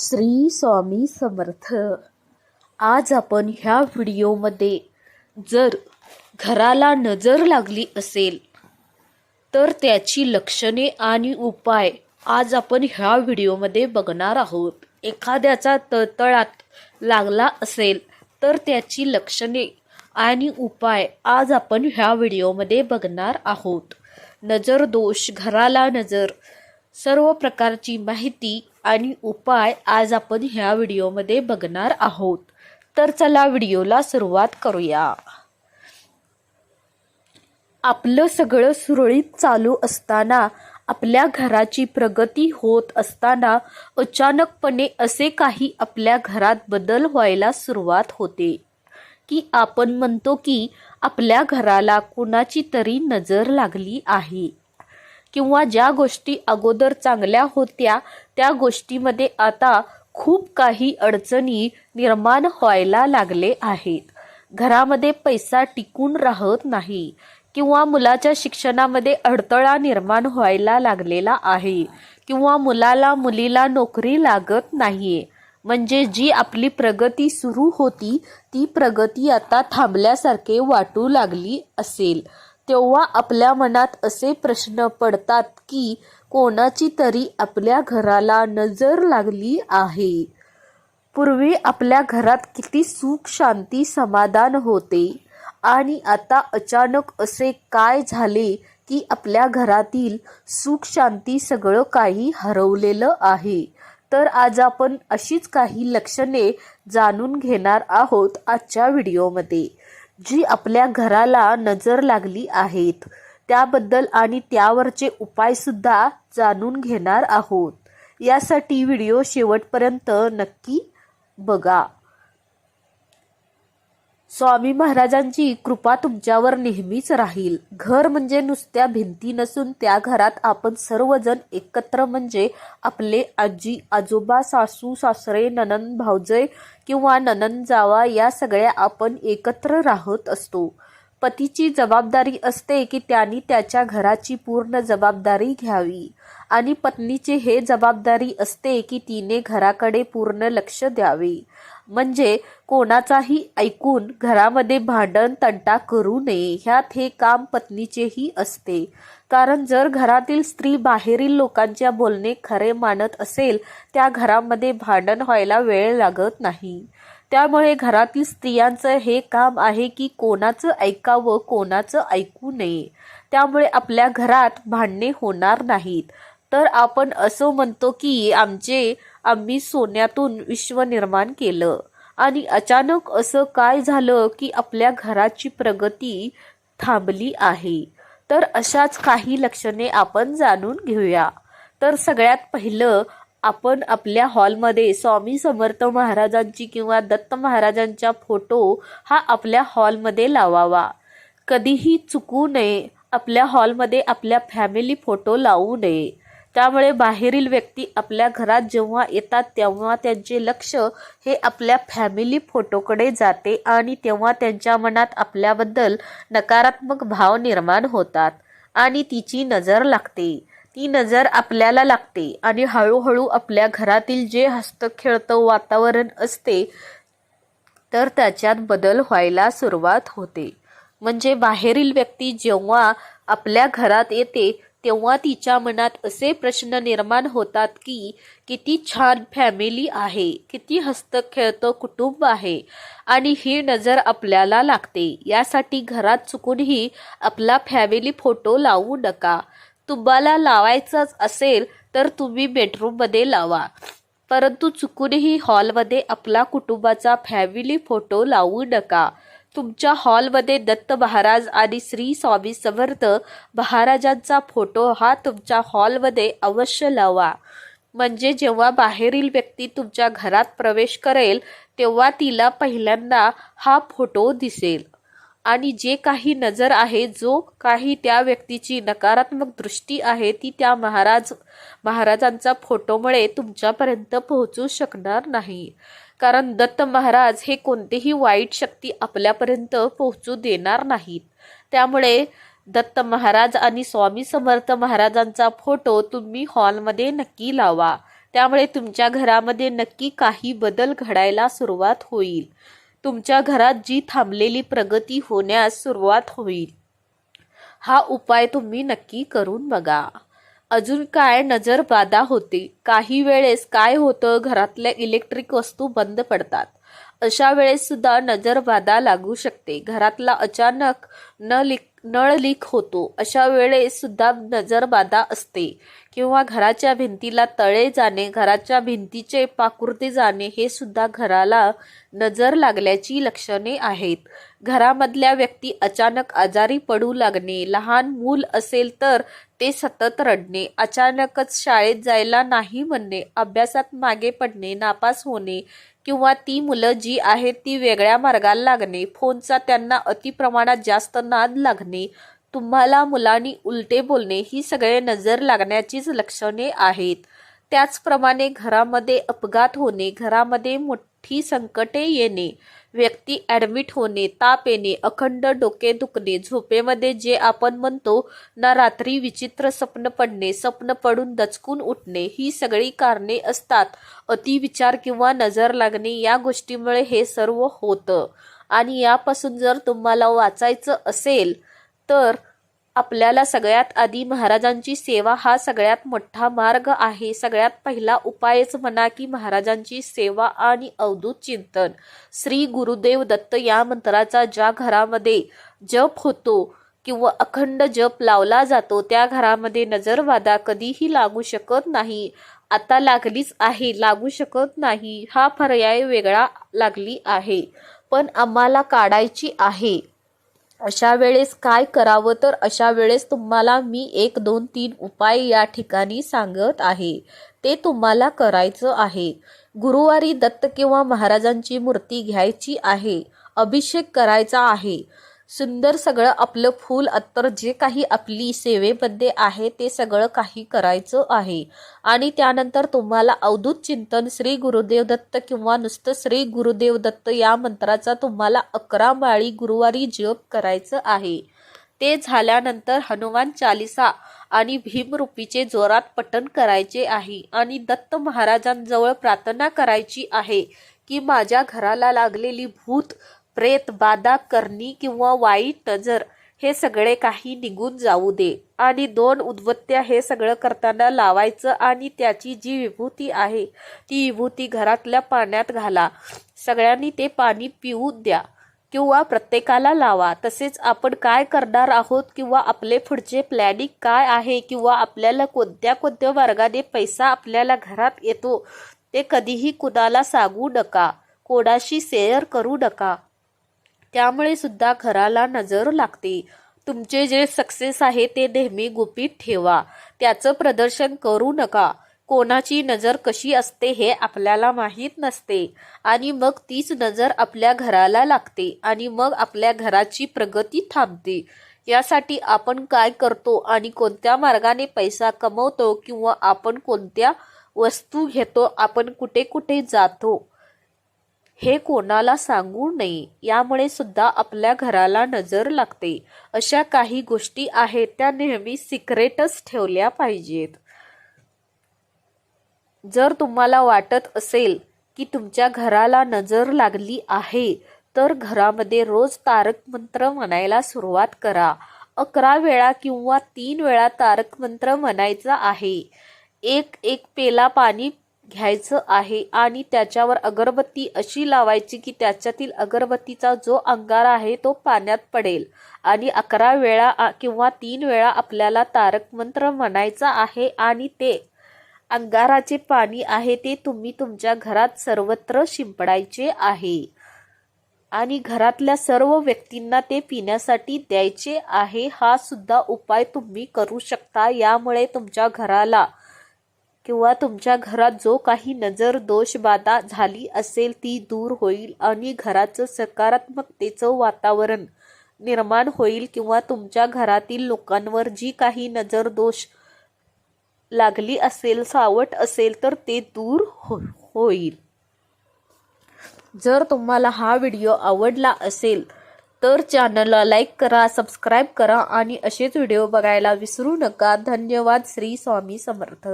श्री स्वामी समर्थ. आज आपण ह्या व्हिडिओमध्ये जर घराला नजर लागली असेल तर त्याची लक्षणे आणि उपाय आज आपण ह्या व्हिडिओमध्ये बघणार आहोत. एखाद्याचा तळतळात लागला असेल तर त्याची लक्षणे आणि उपाय आज आपण ह्या व्हिडिओमध्ये बघणार आहोत. नजर दोष घराला नजर सर्व प्रकारची माहिती आणि उपाय आज आपण ह्या व्हिडिओमध्ये बघणार आहोत. तर चला व्हिडिओला सुरुवात करूया. आपलं सगळं सुरळीत चालू असताना आपल्या घराची प्रगती होत असताना अचानकपणे असे काही आपल्या घरात बदल व्हायला सुरुवात होते. की आपण म्हणतो की आपल्या घराला कुणाची तरी नजर लागली आहे. किंवा ज्या गोष्टी अगोदर चांगल्या होत्या त्या गोष्टीमध्ये आता खूप काही अडचणी निर्माण व्हायला लागले आहेत. घरामध्ये पैसा टिकून राहत नाही किंवा मुलाच्या शिक्षणामध्ये अडथळा निर्माण व्हायला लागलेला आहे किंवा मुलाला मुलीला नोकरी लागत नाहीये. म्हणजे जी आपली प्रगती सुरू होती ती प्रगती आता थांबल्यासारखे वाटू लागली असेल. तेव्हा आपल्या मनात असे प्रश्न पडतात की कोणाची तरी आपल्या घराला नजर लागली आहे. पूर्वी आपल्या घरात किती सुख शांती समाधान होते. आणि आता अचानक असे काय झाले की आपल्या घरातील सुख शांती सगळं काही हरवलेलं आहे. तर आज आपण अशीच काही लक्षणे जाणून घेणार आहोत आजच्या व्हिडिओमध्ये. जी आपल्या घराला नजर लागली आहेत. त्याबद्दल आणि त्यावरचे उपायसुद्धा जाणून घेणार आहोत. यासाठी व्हिडिओ शेवटपर्यंत नक्की बघा. स्वामी महाराजांची कृपा तुमच्यावर नेहमीच राहील. घर म्हणजे नुसत्या भिंती नसून त्या घरात आपण सर्वजण एकत्र म्हणजे आपले आजी आजोबा सासू सासरे ननंद भावजय किंवा ननंद जावा या सगळ्या आपण एकत्र राहत असतो. पतीची जबाबदारी असते की त्यांनी त्याच्या घराची पूर्ण जबाबदारी घ्यावी. आणि पत्नीचे हे जबाबदारी असते की तिने घराकडे पूर्ण लक्ष द्यावे. म्हणजे कोणाचाही ऐकून घरामध्ये भांडण तंटा करू नये. ह्यात हे काम पत्नीचेही असते. कारण जर घरातील स्त्री बाहेरील लोकांच्या बोलणे खरे मानत असेल त्या घरामध्ये भांडण व्हायला वेळ लागत नाही. त्यामुळे घरातील स्त्रियांचं हे काम आहे की कोणाचं ऐकावं कोणाचं ऐकू नये. त्यामुळे आपल्या घरात भांडणे होणार नाहीत. तर आपण असं म्हणतो की आमचे आम्ही सोन्यातून विश्व निर्माण केलं. आणि अचानक असं काय झालं की आपल्या घराची प्रगती थांबली आहे? तर अशाच काही लक्षणे आपण जाणून घेऊया. तर सगळ्यात पहिलं आपण आपल्या हॉलमध्ये स्वामी समर्थ महाराजांची किंवा दत्त महाराजांचा फोटो हा आपल्या हॉलमध्ये लावावा. कधीही चुकू नये. आपल्या हॉलमध्ये आपल्या फॅमिली फोटो लावू नये. त्यामुळे बाहेरील व्यक्ती आपल्या घरात जेव्हा येतात तेव्हा त्यांचे लक्ष हे आपल्या फॅमिली फोटोकडे जाते आणि तेव्हा त्यांच्या मनात आपल्याबद्दल नकारात्मक भाव निर्माण होतात आणि तिची नजर लागते. ती नजर आपल्याला लागते आणि हळूहळू आपल्या घरातील जे हस्तखेळतं वातावरण असते तर त्याच्यात बदल व्हायला सुरुवात होते. म्हणजे बाहेरील व्यक्ती जेव्हा आपल्या घरात येते तेव्हा तिच्या मनात असे प्रश्न निर्माण होतात की किती छान फॅमिली आहे किती हस्तखेळतं कुटुंब आहे आणि ही नजर आपल्याला लागते. यासाठी घरात चुकूनही आपला फॅमिली फोटो लावू नका. तुम्हाला लावायचंच असेल तर तुम्ही बेडरूममध्ये लावा. परंतु चुकूनही हॉलमध्ये आपला कुटुंबाचा फॅमिली फोटो लावू नका. तुमच्या हॉलमध्ये दत्त महाराज आणि श्री स्वामी समर्थ महाराजांचा फोटो हा तुमच्या हॉलमध्ये अवश्य लावा. म्हणजे जेव्हा बाहेरील व्यक्ती तुमच्या घरात प्रवेश करेल तेव्हा तिला पहिल्यांदा हा फोटो दिसेल. आणि जे काही नजर आहे जो काही त्या व्यक्तीची नकारात्मक दृष्टी आहे ती त्या महाराज महाराजांचा फोटोमुळे तुमच्यापर्यंत पोहोचू शकणार नाही. कारण दत्त महाराज हे कोणतेही वाईट शक्ती आपल्यापर्यंत पोहोचू देणार नाहीत. त्यामुळे दत्त महाराज आणि स्वामी समर्थ महाराजांचा फोटो तुम्ही हॉलमध्ये नक्की लावा. त्यामुळे तुमच्या घरामध्ये नक्की काही बदल घडायला सुरुवात होईल. तुमच्या घरात जी थांबलेली प्रगती होण्यास सुरुवात होईल. हा उपाय तुम्ही नक्की करून बघा. अजून काय नजर बाधा होते? काही वेळेस काय होतं? घरातल्या इलेक्ट्रिक वस्तू बंद पडतात. अशा वेळेस सुद्धा नजर बाधा लागू शकते. घरातला अचानक न लिक नळ लीक होतो. अशा वेळेस सुद्धा नजर बाधा असते. किंवा घराच्या भिंतीला तळे जाणे घराच्या भिंतीचे पाकुरते जाणे हे सुद्धा घराला नजर लागल्याची लक्षणे आहेत. घरामधल्या व्यक्ती अचानक आजारी पडू लागणे लहान मूल असेल तर ते सतत रडणे अचानकच शाळेत जायला नाही म्हणणे अभ्यासात मागे पडणे नापास होणे किंवा ती मुलं जी आहेत ती वेगळ्या मार्गाला लागणे फोनचा त्यांना अतिप्रमाणात जास्त नाद लागणे तुम्हाला मुलांनी उलटे बोलणे ही सगळे नजर लागण्याचीच लक्षणे आहेत. त्याचप्रमाणे घरामध्ये अपघात होणे घरामध्ये मोठी संकटे येणे व्यक्ती ॲडमिट होणे ताप येणे अखंड डोके दुखणे झोपेमध्ये जे आपण म्हणतो ना रात्री विचित्र स्वप्न पडणे स्वप्न पडून दचकून उठणे ही सगळी कारणे असतात. अतिविचार किंवा नजर लागणे या गोष्टीमुळे हे सर्व होतं. आणि यापासून जर तुम्हाला वाचायचं असेल तर आपल्याला सगळ्यात आधी महाराजांची सेवा हा सगळ्यात मोठा मार्ग आहे. सगळ्यात पहिला उपायच म्हणा की महाराजांची सेवा आणि अवधूत चिंतन. श्री गुरुदेव दत्त या मंत्राचा ज्या घरामध्ये जप होतो किंवा अखंड जप लावला जातो त्या घरामध्ये नजरवादा कधीही लागू शकत नाही. आता लागलीच आहे लागू शकत नाही. हा पर्याय वेगळा लागली आहे. पण आम्हाला काढायची आहे. अशा वेळेस काय करावं तर अशा वेळेस तुम्हाला मी एक दोन तीन उपाय या ठिकाणी सांगत आहे. ते तुम्हाला करायचं आहे. गुरुवारी दत्त किंवा महाराजांची मूर्ती घ्यायची आहे. अभिषेक करायचा आहे. सुंदर सगळं आपलं फूल. अत्तर जे काही आपली सेवेमध्ये आहे ते सगळं काही करायचं आहे. आणि त्यानंतर तुम्हाला अवधूत चिंतन श्री गुरुदेव दत्त किंवा नुसतं श्री गुरुदेव दत्त या मंत्राचा तुम्हाला अकरा माळी गुरुवारी जप करायचं आहे. ते झाल्यानंतर हनुमान चालिसा आणि भीमरूपीचे जोरात पठण करायचे आहे आणि दत्त महाराजांजवळ प्रार्थना करायची आहे की माझ्या घराला लागलेली भूत प्रेत बाधा करणी किंवा वाईट नजर हे सगळे काही निघून जाऊ दे. आणि दोन उद्बत्त्या हे सगळं करताना लावायचं आणि त्याची जी विभूती आहे ती विभूती घरातल्या पाण्यात घाला. सगळ्यांनी ते पाणी पिऊ द्या. किंवा प्रत्येकाला लावा. तसेच आपण काय करणार आहोत किंवा आपले पुढचे प्लॅनिंग काय आहे किंवा आपल्याला कोणत्या कोणत्या मार्गाने पैसा आपल्याला घरात येतो ते कधीही कुणाला सांगू नका. कोणाशी शेअर करू नका. त्यामुळे सुद्धा घराला नजर लागते. तुमचे जे सक्सेस आहे ते नेहमी गुपित ठेवा. त्याचं प्रदर्शन करू नका. कोणाची नजर कशी असते हे आपल्याला माहीत नसते. आणि मग तीच नजर आपल्या घराला लागते आणि मग आपल्या घराची प्रगती थांबते. यासाठी आपण काय करतो आणि कोणत्या मार्गाने पैसा कमवतो किंवा आपण कोणत्या वस्तू घेतो आपण कुठे कुठे जातो? हे कोणाला सांगू नये यामुळे सुद्धा आपल्या घराला नजर लागते. अशा काही गोष्टी आहेत त्या नेहमी सिक्रेटच ठेवल्या पाहिजेत. जर तुम्हाला वाटत असेल की तुमच्या घराला नजर लागली आहे तर घरामध्ये रोज तारक मंत्र म्हणायला सुरुवात करा. अकरा वेळा किंवा तीन वेळा तारक मंत्र म्हणायचा आहे. एक एक पेला पाणी घ्यायचं आहे आणि त्याच्यावर अगरबत्ती अशी लावायची की त्याच्यातील अगरबत्तीचा जो अंगार आहे तो पाण्यात पडेल. आणि अकरा वेळा किंवा तीन वेळा आपल्याला तारक मंत्र म्हणायचा आहे आणि ते अंगाराचे पाणी आहे ते तुम्ही तुमच्या घरात सर्वत्र शिंपडायचे आहे. आणि घरातल्या सर्व व्यक्तींना ते पिण्यासाठी द्यायचे आहे. हा सुद्धा उपाय तुम्ही करू शकता यामुळे तुमच्या घराला किंवा तुमच्या घरात जो काही नजर दोष बाधा झाली असेल ती दूर होईल आणि घराचं सकारात्मकतेचं वातावरण निर्माण होईल किंवा तुमच्या घरातील लोकांवर जी काही नजर दोष लागली असेल सावट असेल तर ते दूर हो होईल. जर तुम्हाला हा व्हिडिओ आवडला असेल तर चॅनलला लाईक करा सबस्क्राईब करा आणि असेच व्हिडिओ बघायला विसरू नका. धन्यवाद. श्री स्वामी समर्थ.